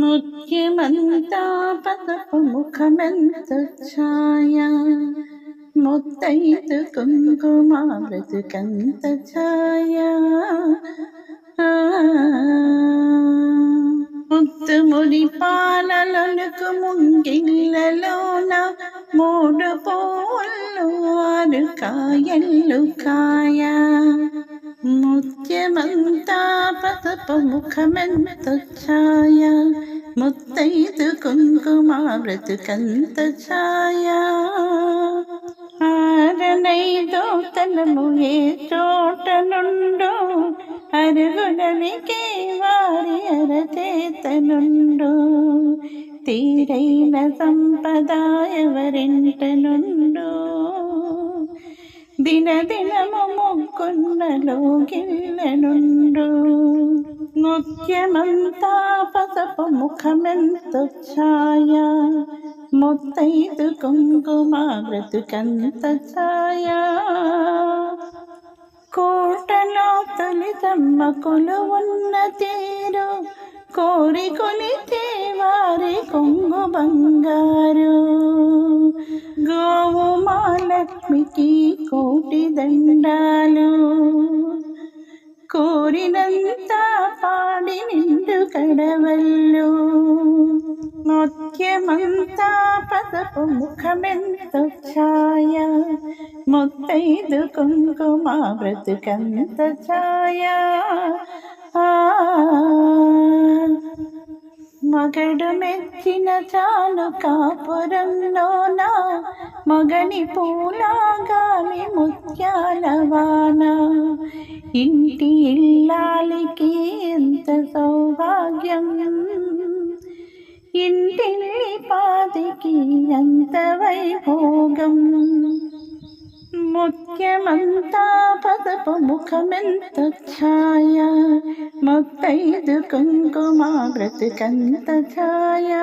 ముఖ్యమంతా పదపు ముఖమెంత ఛాయ? ముత్తైదు కుంకుమ బ్రతుకంత ఛాయ? ముత్తు ముడి పాలలకు ముంగిళ్ళలోన మూడు పోళ్ళు ఆరు కాయలు కాయ. ముత్యమంతా పదపు ఛాయ ముత్తైదు కుంకుమ బ్రతుకంత ఛాయ ఆరనైదో తనము ఏ చోట నుండో అరుగులనికే వారి అరచేతనుండు. తీరైన సంపదాయ వరింట నుండు దినదినము మొక్కున్నలో గిల్లనుండు నృత్యమంతా పసపు ముఖమెంత ఛాయ ముత్తైదు కుంకుమ బ్రతుకంత ఛాయ కోటలో తల్లిదమ్మ కొలువున్న తీరు కోరి కొలితే వారి కొంగు బంగారు. లక్ష్మికి కోటి దండాలు కోరినంత పాడి నిండు కడవల్లు నృత్యమంతా పదపు ముఖమెంత ఛాయ ముత్తైదు కుంకుమ బ్రతుకంత ఛాయ ఆ మగడు మెచ్చిన చాలు కాపురంలోన మగని పూలాగా ముత్యాల వాన. ఇంటి ఇల్లాలికి ఎంత సౌభాగ్యం. ఇంటిల్లి పాదికి ఎంత వైభోగం. ముఖ్యమంతా పదపు ముఖమెంత ఛాయ. ముత్తైదు కుంకుమ బ్రతుకంత ఛాయ.